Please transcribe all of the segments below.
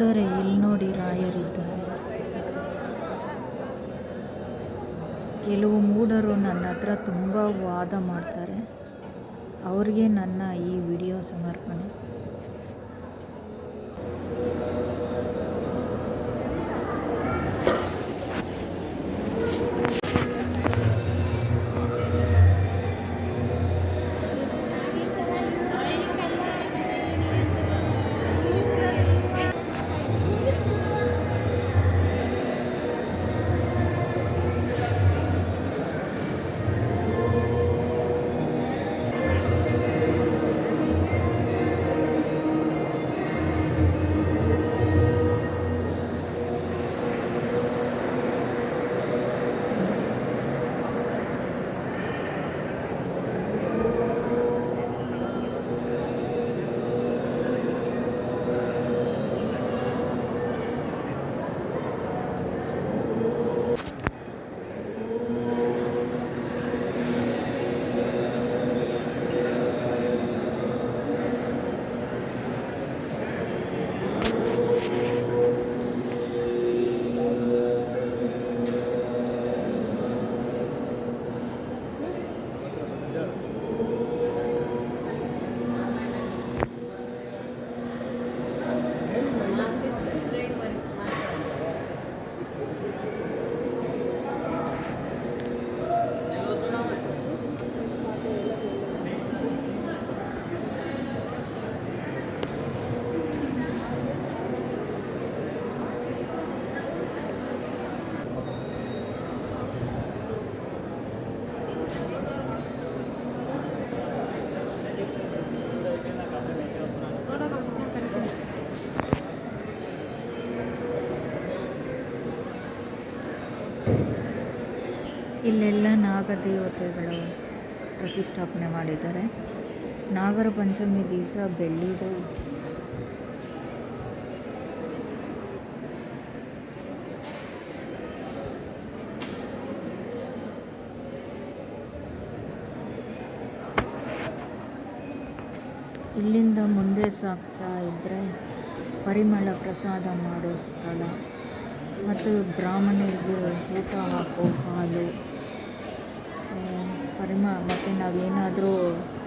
ನೋಡರೆ, ಇಲ್ಲಿ ನೋಡಿ ರಾಯರಿದ್ದಾರೆ. ಕೆಲವು ಮೂಢರು ನನ್ನ ಹತ್ರ ತುಂಬ ವಾದ ಮಾಡ್ತಾರೆ. ಅವ್ರಿಗೆ ನನ್ನ ಈ ವಿಡಿಯೋ ಸಮರ್ಪಣೆ. ಇಲ್ಲೆಲ್ಲ ನಾಗದೇವತೆಗಳ ಪ್ರತಿಷ್ಠಾಪನೆ ಮಾಡಿದ್ದಾರೆ. ನಾಗರ ಪಂಚಮಿ ದಿವಸ ಬೆಳ್ಳಿದು. ಇಲ್ಲಿಂದ ಮುಂದೆ ಸಾಗ್ತಾ ಇದ್ದರೆ ಪರಿಮಳ ಪ್ರಸಾದ ಮಾಡೋ ಸ್ಥಳ. ಮತ್ತು ಬ್ರಾಹ್ಮಣರಿಗೆ ಊಟ ಹಾಕೋ ಹಾಲು. ಪರಿಮ, ಮತ್ತು ನಾವೇನಾದರೂ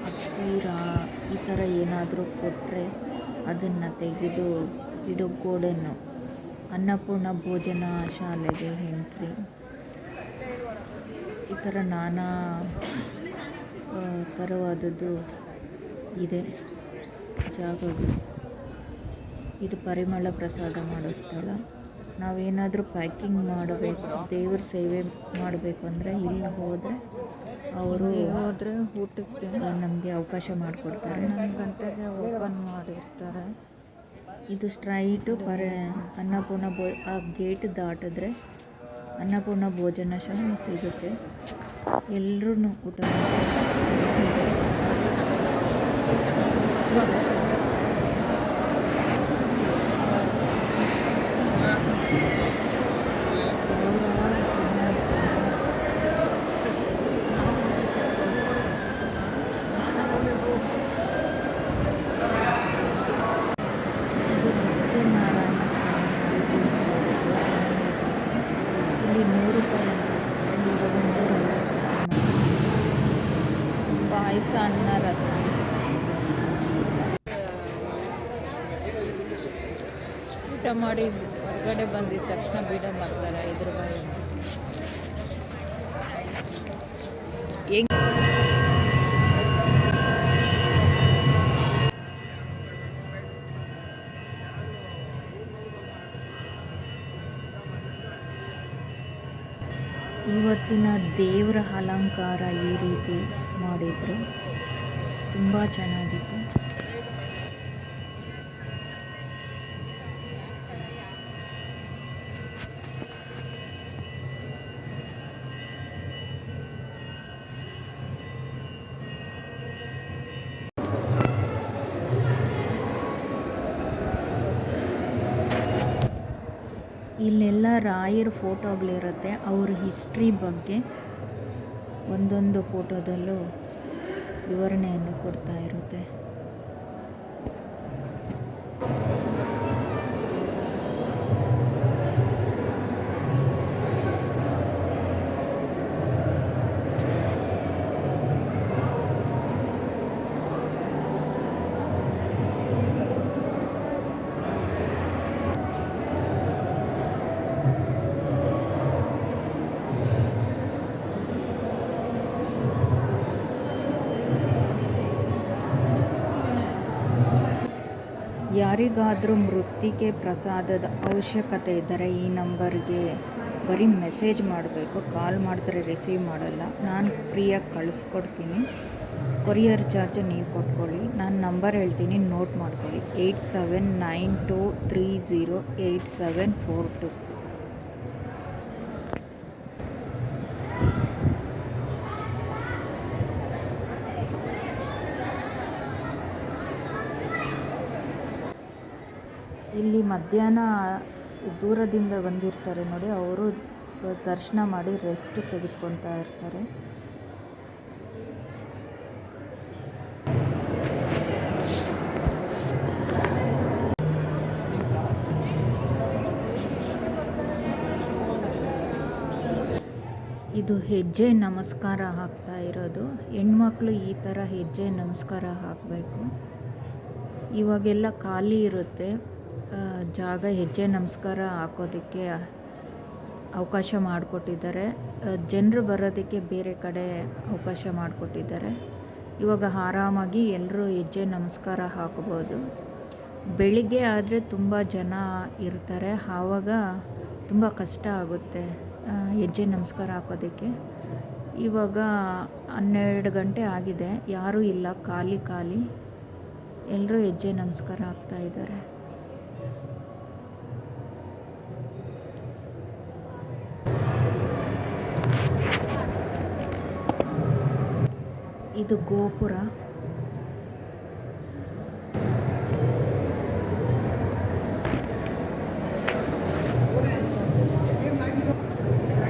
ಅಕ್ಷೀರ ಈ ಥರ ಏನಾದರೂ ಕೊಟ್ಟರೆ ಅದನ್ನು ತೆಗೆದು ಇಡೋ ಗೋಡನ್ನು ಅನ್ನಪೂರ್ಣ ಭೋಜನ ಶಾಲೆಗೆ ಎಂಟ್ರಿ. ಈ ಥರ ನಾನಾ ಥರವಾದದ್ದು ಇದೆ. ಜಾಗಗಳು. ಇದು ಪರಿಮಳ ಪ್ರಸಾದ ಮಾಡೋ ಸ್ಥಳ. ನಾವೇನಾದರೂ ಪ್ಯಾಕಿಂಗ್ ಮಾಡಬೇಕು ದೇವ್ರ ಸೇವೆ ಮಾಡಬೇಕು ಅಂದರೆ ಇಲ್ಲಿ ಹೋದರೆ ಅವರು ಹೋದರೆ ಊಟಕ್ಕೆ ನಮಗೆ ಅವಕಾಶ ಮಾಡಿಕೊಡ್ತಾರೆ. ಹನ್ನೊಂದು ಗಂಟೆಗೆ ಓಪನ್ ಮಾಡಿರ್ತಾರೆ. ಇದು ಸ್ಟ್ರೈಟು ಪರ ಅನ್ನಪೂರ್ಣ ಭೋ ಆ ಗೇಟ್ ದಾಟಿದ್ರೆ ಅನ್ನಪೂರ್ಣ ಭೋಜನ ಶಾಲೆ ಸಿಗುತ್ತೆ. ಎಲ್ಲರೂ ಊಟ ಮಾಡಿ ಹೊರಗಡೆ ಬಂದಿದ ತಕ್ಷಣ ಬೀಡ ಮಾಡ್ತಾರೆ ಐದು ಬಾಯಿ. ಹೆಂಗ್ ಇವತ್ತಿನ ದೇವರ ಅಲಂಕಾರ ಈ ರೀತಿ ಮಾಡಿದ್ರು. ತುಂಬ ಚೆನ್ನಾಗಿತ್ತು. ಇಲ್ಲೆಲ್ಲ ರಾಯರ ಫೋಟೋಗಳಿರುತ್ತೆ ಅವ್ರ ಹಿಸ್ಟ್ರಿ ಬಗ್ಗೆ ಒಂದೊಂದು ಫೋಟೋದಲ್ಲೂ ವಿವರಣೆಯನ್ನು ಕೊಡ್ತಾ ಇರುತ್ತೆ. ಯಾರಿಗಾದರೂ ಮೃತ್ತಿಕೆ ಪ್ರಸಾದದ ಅವಶ್ಯಕತೆ ಇದ್ದರೆ ಈ ನಂಬರ್ಗೆ ಬರೀ ಮೆಸೇಜ್ ಮಾಡಬೇಕು, ಕಾಲ್ ಮಾಡಿದ್ರೆ ರಿಸೀವ್ ಮಾಡಲ್ಲ. ನಾನು ಫ್ರೀಯಾಗಿ ಕಳಿಸ್ಕೊಡ್ತೀನಿ. ಕೊರಿಯರ್ ಚಾರ್ಜ್ ನೀವು ಕೊಟ್ಕೊಳ್ಳಿ. ನಾನು ನಂಬರ್ ಹೇಳ್ತೀನಿ, ನೋಟ್ ಮಾಡ್ಕೊಳ್ಳಿ. Eight seven nine two three zero eight seven four two. ಇಲ್ಲಿ ಮಧ್ಯಾಹ್ನ ದೂರದಿಂದ ಬಂದಿರ್ತಾರೆ ನೋಡಿ, ಅವರು ದರ್ಶನ ಮಾಡಿ ರೆಸ್ಟ್ ತೆಗೆದುಕೊಳ್ತಾ ಇರ್ತಾರೆ. ಇದು ಹೆಜ್ಜೆ ನಮಸ್ಕಾರ ಹಾಕ್ತಾ ಇರೋದು. ಹೆಣ್ಮಕ್ಳು ಈ ಥರ ಹೆಜ್ಜೆ ನಮಸ್ಕಾರ ಹಾಕಬೇಕು. ಇವಾಗೆಲ್ಲ ಖಾಲಿ ಇರುತ್ತೆ. ಜಾಗ ಹೆಜ್ಜೆ ನಮಸ್ಕಾರ ಹಾಕೋದಕ್ಕೆ ಅವಕಾಶ ಮಾಡಿಕೊಟ್ಟಿದ್ದಾರೆ. ಜನರು ಬರೋದಕ್ಕೆ ಬೇರೆ ಕಡೆ ಅವಕಾಶ ಮಾಡಿಕೊಟ್ಟಿದ್ದಾರೆ. ಇವಾಗ ಆರಾಮಾಗಿ ಎಲ್ಲರೂ ಹೆಜ್ಜೆ ನಮಸ್ಕಾರ ಹಾಕ್ಬೋದು. ಬೆಳಿಗ್ಗೆ ಆದರೆ ತುಂಬ ಜನ ಇರ್ತಾರೆ. ಆವಾಗ ತುಂಬ ಕಷ್ಟ ಆಗುತ್ತೆ ಹೆಜ್ಜೆ ನಮಸ್ಕಾರ ಹಾಕೋದಕ್ಕೆ. ಇವಾಗ ಹನ್ನೆರಡು ಗಂಟೆ ಆಗಿದೆ. ಯಾರೂ ಇಲ್ಲ, ಖಾಲಿ ಖಾಲಿ. ಎಲ್ಲರೂ ಹೆಜ್ಜೆ ನಮಸ್ಕಾರ ಹಾಕ್ತಾ ಇದ್ದಾರೆ ಇದು ಗೋಪುರ.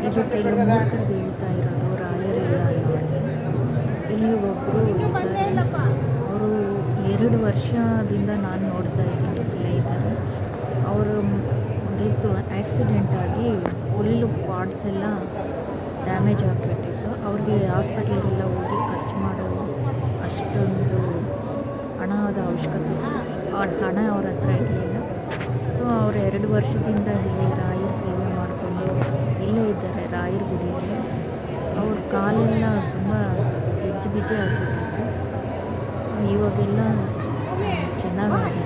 ಇದು ಮೂರ್ಖರು ಹೇಳ್ತಾ ಇರೋದು ರಾಯರಿಲ್ಲ ಇಲ್ಲಿ ಒಬ್ಬರು ಅವರು ಎರಡು ವರ್ಷದಿಂದ ನಾನು ನೋಡ್ತಾ ಇದ್ದೀನಿ ಇಲ್ಲೇ ಇದ್ದಾರೆ. ಅವರು ಮುಗೀತು ಆಕ್ಸಿಡೆಂಟ್ ಆಗಿ ಫುಲ್ಲು ಪಾರ್ಟ್ಸ್ ಎಲ್ಲ ಡ್ಯಾಮೇಜ್ ಆಗಿಬಿಟ್ಟಿತ್ತು. ಅವ್ರಿಗೆ ಹಾಸ್ಪಿಟ್ಲಿಗೆಲ್ಲ ಹೋಗಿ ಖರ್ಚು ಮಾಡೋ ಅಷ್ಟೊಂದು ಹಣದ ಅವಶ್ಯಕತೆ ಆ ಹಣ ಅವ್ರ ಹತ್ರ ಇರಲಿಲ್ಲ. ಸೊ ಅವ್ರು ಎರಡು ವರ್ಷದಿಂದ ಇಲ್ಲಿ ರಾಯರ ಸೇವೆ ಮಾಡಿಕೊಂಡು ಇಲ್ಲೇ ಇದ್ದಾರೆ, ರಾಯರ ಗುಡಿಯಲ್ಲಿ. ಅವ್ರ ಕಾಲೆಲ್ಲ ತುಂಬ ಜಜ್ಜು ಬಿಜ್ಜೆ ಆಗಿಬಿಟ್ಟಿತ್ತು. ಇವಾಗೆಲ್ಲ ಚೆನ್ನಾಗಾಗಿದೆ.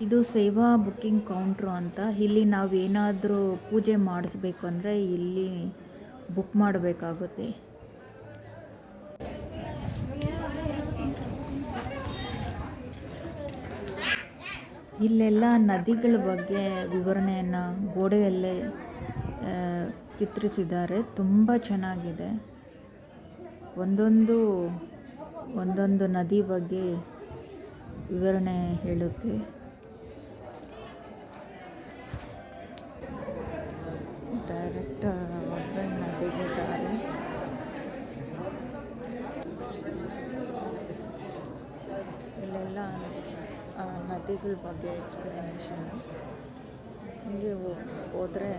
ಇದು ಸೇವಾ ಬುಕ್ಕಿಂಗ್ ಕೌಂಟ್ರು ಅಂತ. ಇಲ್ಲಿ ನಾವು ಏನಾದರೂ ಪೂಜೆ ಮಾಡಿಸ್ಬೇಕು ಅಂದರೆ ಇಲ್ಲಿ ಬುಕ್ ಮಾಡಬೇಕಾಗುತ್ತೆ. ಇಲ್ಲೆಲ್ಲ ನದಿಗಳ ಬಗ್ಗೆ ವಿವರಣೆಯನ್ನು ಗೋಡೆಯಲ್ಲೇ ಚಿತ್ರಿಸಿದ್ದಾರೆ. ತುಂಬ ಚೆನ್ನಾಗಿದೆ. ಒಂದೊಂದು ಒಂದೊಂದು ನದಿ ಬಗ್ಗೆ ವಿವರಣೆ ಹೇಳುತ್ತೆ ಡೈರೆಕ್ಟ್ ಹೋದರೆ ನದಿಗೆ ದಾರಿ ಇಲ್ಲೆಲ್ಲ ಆ, ನದಿಗಳ ಬಗ್ಗೆ ಎಕ್ಸ್ಪ್ಲನೇಷನ್ ಹಿಂಗೆ ಹೋದರೆ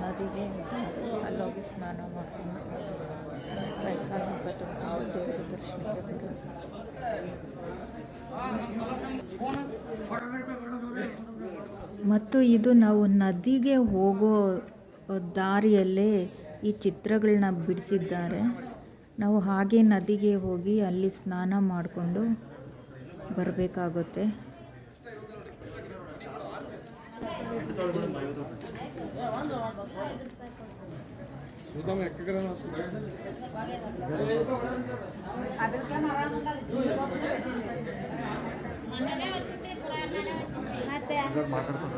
ನದಿಗೆ ಅಲ್ಲೋಗಿ ಸ್ನಾನ ಮಾಡ್ಕೊಂಡು ಕೈಕಾಲು ಮುಖ ದೇವರ ದರ್ಶನಕ್ಕೆ ಬರೋದು. ಮತ್ತು ಇದು ನಾವು ನದಿಗೆ ಹೋಗೋ ದಾರಿಯಲ್ಲೇ ಈ ಚಿತ್ರಗಳನ್ನ ಬಿಡಿಸಿದ್ದಾರೆ. ನಾವು ಹಾಗೆ ನದಿಗೆ ಹೋಗಿ ಅಲ್ಲಿ ಸ್ನಾನ ಮಾಡಿಕೊಂಡು ಬರಬೇಕಾಗುತ್ತೆ. ಮಾತಾಡ್ತಾರೆ